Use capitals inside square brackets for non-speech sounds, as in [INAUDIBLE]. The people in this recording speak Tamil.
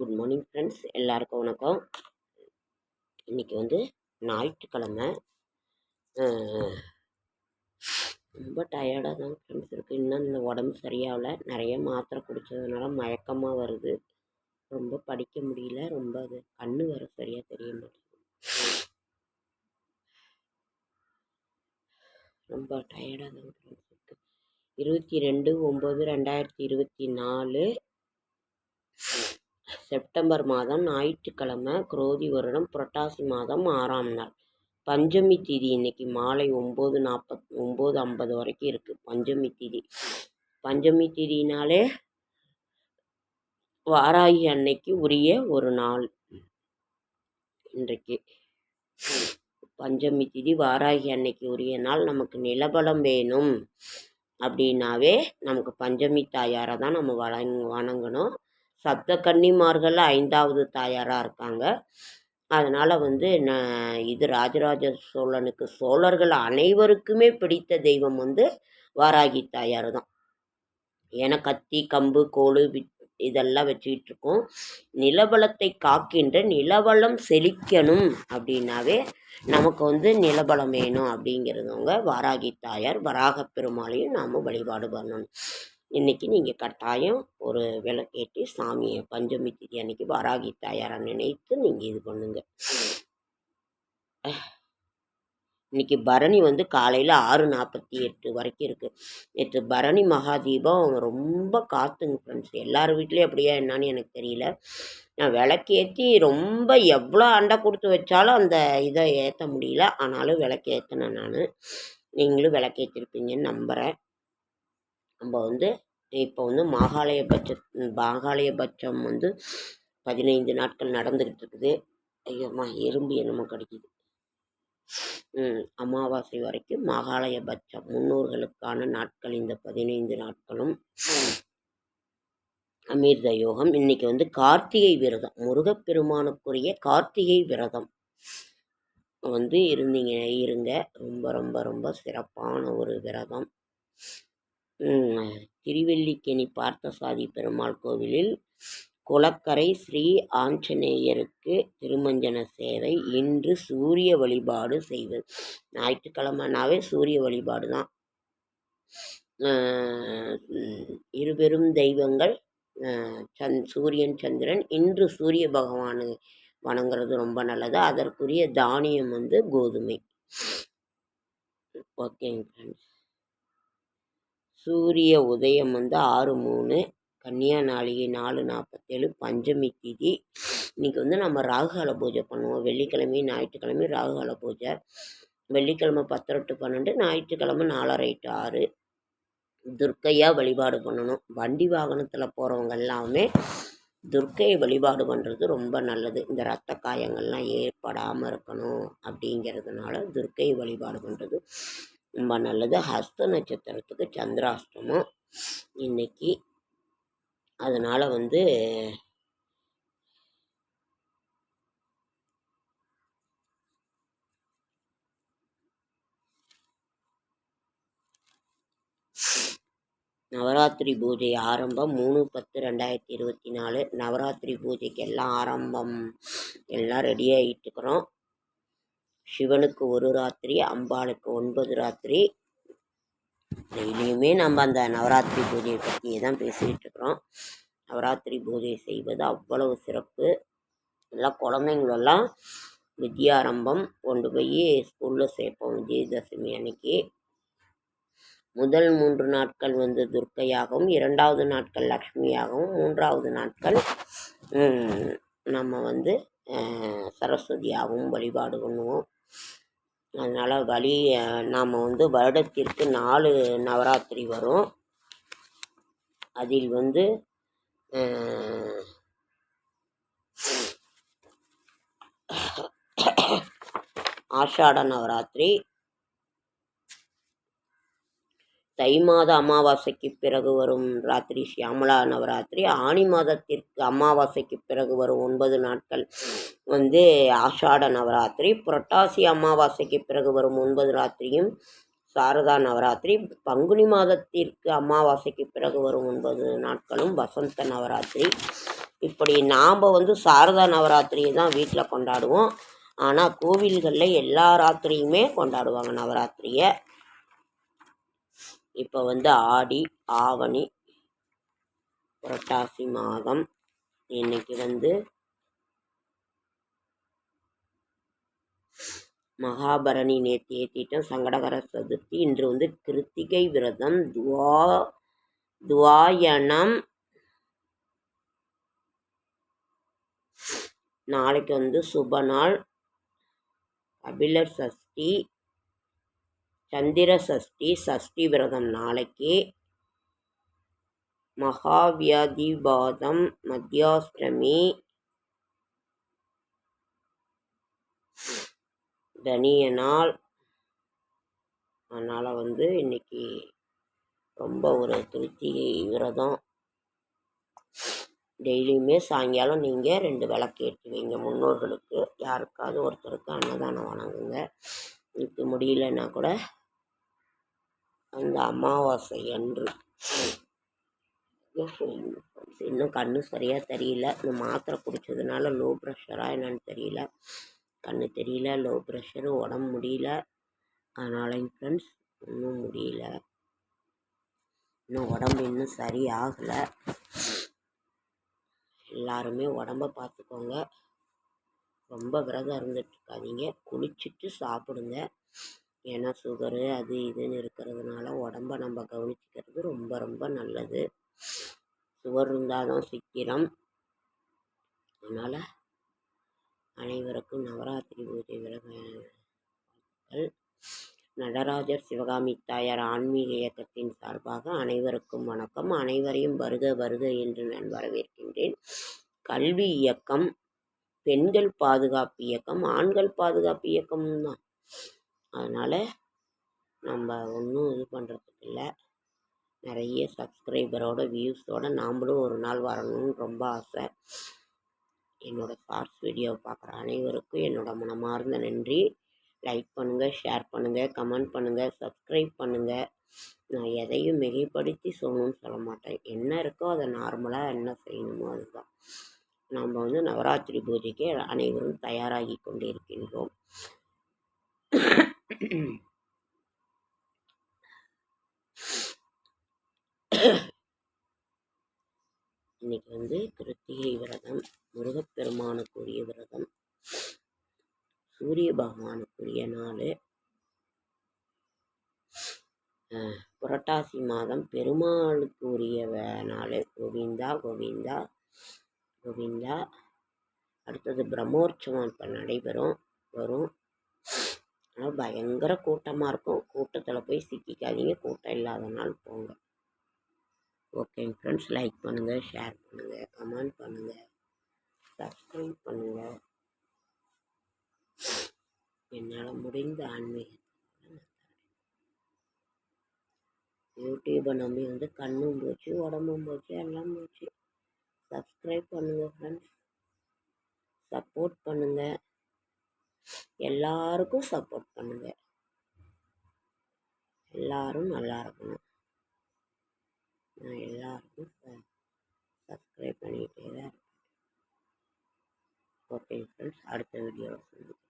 குட் மார்னிங் ஃப்ரெண்ட்ஸ் எல்லாருக்கும் வணக்கம். இன்றைக்கி வந்து ஞாயிற்றுக்கிழமை. ரொம்ப டயர்டாக தான் ஃப்ரெண்ட்ஸ் இருக்குது இன்னும் இந்த உடம்பு சரியாகல. நிறைய மாத்திரை குடித்ததுனால மயக்கமாக வருது. ரொம்ப படிக்க முடியல. ரொம்ப அது கண்ணு வர சரியாக தெரிய மாட்டேங்குது. ரொம்ப டயர்டாக தான் ஃப்ரெண்ட்ஸ் இருக்குது இருபத்தி ரெண்டு ஒம்பது ரெண்டாயிரத்தி இருபத்தி நாலு. செப்டம்பர் மாதம் ஞாயிற்றுக்கிழமை குரோதி வருடம் புரட்டாசி மாதம் ஆறாம் நாள். பஞ்சமி திதி இன்னைக்கு மாலை ஒம்பது நாற்பத் ஒம்பது ஐம்பது வரைக்கும் இருக்குது பஞ்சமி திதி. பஞ்சமி திதினாலே வாராகி அன்னைக்கு உரிய ஒரு நாள் இன்றைக்கு. பஞ்சமி திதி வாராகி அன்னைக்கு உரிய நாள். நமக்கு நிலபலம் வேணும் அப்படின்னாவே நமக்கு பஞ்சமி தாயாரை தான் நம்ம வணங் வணங்கணும். சப்த கன்னிமார்கள் ஐந்தாவது தாயாராக இருக்காங்க. அதனால் வந்து நான் இது ராஜராஜ சோழனுக்கு சோழர்கள் அனைவருக்குமே பிடித்த தெய்வம் வந்து வாராகி தாயார் தான். ஏன்னா கத்தி கம்பு கோல் இதெல்லாம் வச்சுக்கிட்டு இருக்கோம். நிலபலத்தை காக்கின்ற நிலவளம் செழிக்கணும் அப்படின்னாவே நமக்கு வந்து நிலபலம் வேணும் அப்படிங்கிறதவங்க வாராகி தாயார் வராக பெருமாளையும் நாம் வழிபாடு பண்ணணும். இன்றைக்கி நீங்கள் கட்டாயம் ஒரு விளக்கேற்றி சாமியை பஞ்சமி திதி அன்னைக்கு வராகி தாயாரை நினைத்து நீங்கள் இது பண்ணுங்க. இன்னைக்கு பரணி வந்து காலையில் ஆறு நாற்பத்தி எட்டு வரைக்கும் இருக்குது நேற்று பரணி மகாதீபம் அவங்க ரொம்ப காத்துங்க ஃப்ரெண்ட்ஸ் எல்லார் வீட்லேயும் அப்படியா என்னான்னு எனக்கு தெரியல. நான் விளக்கேற்றி ரொம்ப எவ்வளோ அண்டை கொடுத்து வச்சாலும் அந்த இதை ஏற்ற முடியல. ஆனாலும் விளக்கேற்றினேன் நான். நீங்களும் விளக்கேற்றிருப்பீங்கன்னு நம்புகிறேன் நம்ம வந்து இப்போ வந்து மாகாலய பட்ச மாகாலய பட்சம் வந்து பதினைந்து நாட்கள் நடந்துக்கிட்டு இருக்குது ஐயோம்மா எறும்பு என்னமோ கிடைக்கிது. அமாவாசை வரைக்கும் மாகாலய பட்சம் முன்னோர்களுக்கான நாட்கள் இந்த பதினைந்து நாட்களும். அமிர்த யோகம் இன்னைக்கு வந்து கார்த்திகை விரதம் முருகப்பெருமானுக்குரிய கார்த்திகை விரதம். வந்து இருந்தீங்க இருங்க. ரொம்ப ரொம்ப ரொம்ப சிறப்பான ஒரு விரதம். திருவெல்லிக்கேணி பார்த்தசாதி பெருமாள் கோவிலில் குளக்கரை ஸ்ரீ ஆஞ்சநேயருக்கு திருமஞ்சன சேவை இன்று சூரிய வழிபாடு செய்வது. ஞாயிற்றுக்கிழமைனாவே சூரிய வழிபாடு தான். இருபெரும் தெய்வங்கள் சந் சூரியன் சந்திரன் இன்று சூரிய பகவானு வணங்குறது ரொம்ப நல்லது. அதற்குரிய தானியம் வந்து கோதுமை. ஓகேங்க ஃப்ரெண்ட்ஸ் சூரிய உதயம் வந்து ஆறு மூணு கன்னியா நாளிகை நாலு நாற்பத்தேழு பஞ்சமி திதி. இன்றைக்கி வந்து நம்ம ராகுகால பூஜை பண்ணுவோம். வெள்ளிக்கிழமை ஞாயிற்றுக்கிழமை ராகுகால பூஜை. வெள்ளிக்கிழமை பத்தரை டு பன்னெண்டு ஞாயிற்றுக்கிழமை நாலரை டு ஆறு. துர்க்கையாக வழிபாடு பண்ணணும். வண்டி வாகனத்தில் போகிறவங்க எல்லாமே துர்க்கையை வழிபாடு பண்ணுறது ரொம்ப நல்லது. இந்த ரத்த காயங்கள்லாம் ஏற்படாமல் இருக்கணும் அப்படிங்கிறதுனால துர்க்கையை வழிபாடு பண்ணுறது ரொம்ப நல்லது. ஹஸ்த நட்சத்திரத்துக்கு சந்திராஷ்டமம் இன்னைக்கு. அதனால் வந்து நவராத்திரி பூஜை ஆரம்பம் மூணு பத்து ரெண்டாயிரத்தி இருபத்தி நாலு. நவராத்திரி பூஜைக்கு எல்லாம் ஆரம்பம். எல்லாம் ரெடி ஆகிட்டுருக்குறோம் சிவனுக்கு ஒரு ராத்திரி அம்பாளுக்கு ஒன்பது ராத்திரி. டெய்லியுமே நம்ம அந்த நவராத்திரி பூஜையை பற்றியே தான் பேசிகிட்டு இருக்கிறோம். நவராத்திரி பூஜை செய்வது அவ்வளவு சிறப்பு. எல்லாம் குழந்தைங்களெல்லாம் வித்யாரம்பம் கொண்டு போய் ஸ்கூலில் சேர்ப்போம் விஜயதசமி அன்னைக்கு. முதல் மூன்று நாட்கள் வந்து துர்க்கையாகவும் இரண்டாவது நாட்கள் லக்ஷ்மியாகவும் மூன்றாவது நாட்கள் நம்ம வந்து சரஸ்வதியாகவும் வழிபாடு பண்ணுவோம். அதனால் வழி நாம் வந்து வருடத்திற்கு நாலு நவராத்திரி வரும். அதில் வந்து ஆஷாட நவராத்திரி தை மாத அமாவாசைக்கு பிறகு வரும் ராத்திரி சியாமலா நவராத்திரி ஆனி மாதத்திற்கு அமாவாசைக்கு பிறகு வரும் ஒன்பது நாட்கள். வந்து ஆஷாட நவராத்திரி புரட்டாசி அமாவாசைக்கு பிறகு வரும் ஒன்பது ராத்திரியும் சாரதா நவராத்திரி பங்குனி மாதத்திற்கு அமாவாசைக்கு பிறகு வரும் ஒன்பது நாட்களும் வசந்த நவராத்திரி. இப்படி நாம் வந்து சாரதா நவராத்திரியை தான் வீட்டில் கொண்டாடுவோம். ஆனால் கோவில்களில் எல்லா ராத்திரியுமே கொண்டாடுவாங்க நவராத்திரியை. இப்போ வந்து ஆடி ஆவணி புரட்டாசி மாதம் இன்னைக்கு வந்து மகாபரணி நேற்று ஏற்றிட்டோம் சங்கடகர சதுர்த்தி. இன்று வந்து கிருத்திகை விரதம். துவா துவாயணம் நாளைக்கு வந்து சுப நாள். கபிலர் சஷ்டி சந்திர சஷ்டி சஷ்டி விரதம் நாளைக்கு. மகாவியாதிபாதம் மத்தியாஷ்டமி தனிய நாள் அதனால் வந்து இன்னைக்கு ரொம்ப ஒரு திருப்தி விரதம். டெய்லியுமே சாயங்காலம் நீங்கள் ரெண்டு விளக்கு ஏற்றுவீங்க முன்னோர்களுக்கு யாருக்காவது ஒருத்தருக்கு அன்னதானம் வணங்குங்க இதுக்கு முடியலன்னா கூட அந்த அமாவாசை அன்று. இன்னும் கண்ணு சரியாக தெரியல. இந்த மாத்திரை குடித்ததுனால லோ ப்ரெஷராக என்னன்னு தெரியல. கண்ணு தெரியல லோ ப்ரெஷரு உடம்பு முடியல. அதனாலங்க ஃப்ரெண்ட்ஸ் இன்னும் முடியல. இன்னும் உடம்பு இன்னும் சரியாகலை. எல்லாருமே உடம்ப பார்த்துக்கோங்க ரொம்ப விரதம் இருந்துட்டுருக்காதீங்க குளிச்சுட்டு சாப்பிடுங்க. ஏன்னா சுகரு அது இதுன்னு இருக்கிறதுனால உடம்ப நம்ம கவனிச்சிக்கிறது ரொம்ப ரொம்ப நல்லது. சுகர் இருந்தால் தான் சிக்கிரம். அதனால் அனைவருக்கும் நவராத்திரி பூஜை விரதங்கள். நடராஜர் சிவகாமி தாயார் ஆன்மீக இயக்கத்தின் சார்பாக அனைவருக்கும் வணக்கம். அனைவரையும் வருக வருக என்று நான் வரவேற்கின்றேன். கல்வி இயக்கம் பெண்கள் பாதுகாப்பு இயக்கம் ஆண்கள் பாதுகாப்பு இயக்கமும் தான் அதனால் நம்ம ஒன்றும் இது பண்ணுறதுக்கு இல்லை. நிறைய சப்ஸ்கிரைபரோட வியூஸோட நாம்மளும் ஒரு நாள் வரணும்னு ரொம்ப ஆசை. என்னோடய ஷார்ட்ஸ் வீடியோவை பார்க்குற அனைவருக்கும் என்னோடய மனமார்ந்த நன்றி. லைக் பண்ணுங்கள் ஷேர் பண்ணுங்கள் கமெண்ட் பண்ணுங்கள் சப்ஸ்கிரைப் பண்ணுங்கள் நான் எதையும் மிகைப்படுத்தி சொல்லணும்னு சொல்ல மாட்டேன். என்ன இருக்கோ அதை நார்மலாக என்ன செய்யணுமோ அதுதான். நாம் வந்து நவராத்திரி பூஜைக்கு அனைவரும் தயாராகி கொண்டிருக்கின்றோம். [CLEARS THROAT] இன்னைக்கு வந்து கிருத்திகை விரதம் முருகப்பெருமானுக்குரிய விரதம் சூரிய பகவானுக்குரிய நாள். புரட்டாசி மாதம் பெருமாளுக்கு உரிய நாள். கோவிந்தா கோவிந்தா கோவிந்தா. அடுத்தது பிரம்மோற்சவம் இப்போ நடைபெறும் வரும். பயங்கர கூட்டமாக இருக்கும். கூட்டத்தில் போய் சிக்கிக்காதீங்க. கூட்டம் இல்லாத நாள் போங்க. ஓகேங்க ஃப்ரெண்ட்ஸ் லைக் பண்ணுங்கள் ஷேர் பண்ணுங்கள் கமெண்ட் பண்ணுங்கள் சப்ஸ்கிரைப் பண்ணுங்கள் என்னால் முடிந்த ஆன்மீகத்தை யூடியூப்பை நம்பி வந்து கண்ணும் போச்சு உடம்பும் போச்சு எல்லாம் போச்சு சப்ஸ்கிரைப் பண்ணுங்கள் ஃப்ரெண்ட்ஸ் சப்போர்ட் பண்ணுங்கள் எல்லாருக்கும் சப்போர்ட் பண்ணுங்கள் எல்லாரும் நல்லா இருக்கணும். நான் எல்லாருக்கும் சப்ஸ்கிரைப் பண்ணிகிட்டே தான் இருக்கேன். ஓகே ஃப்ரெண்ட்ஸ் அடுத்த வீடியோவில் சந்திக்கிறேன்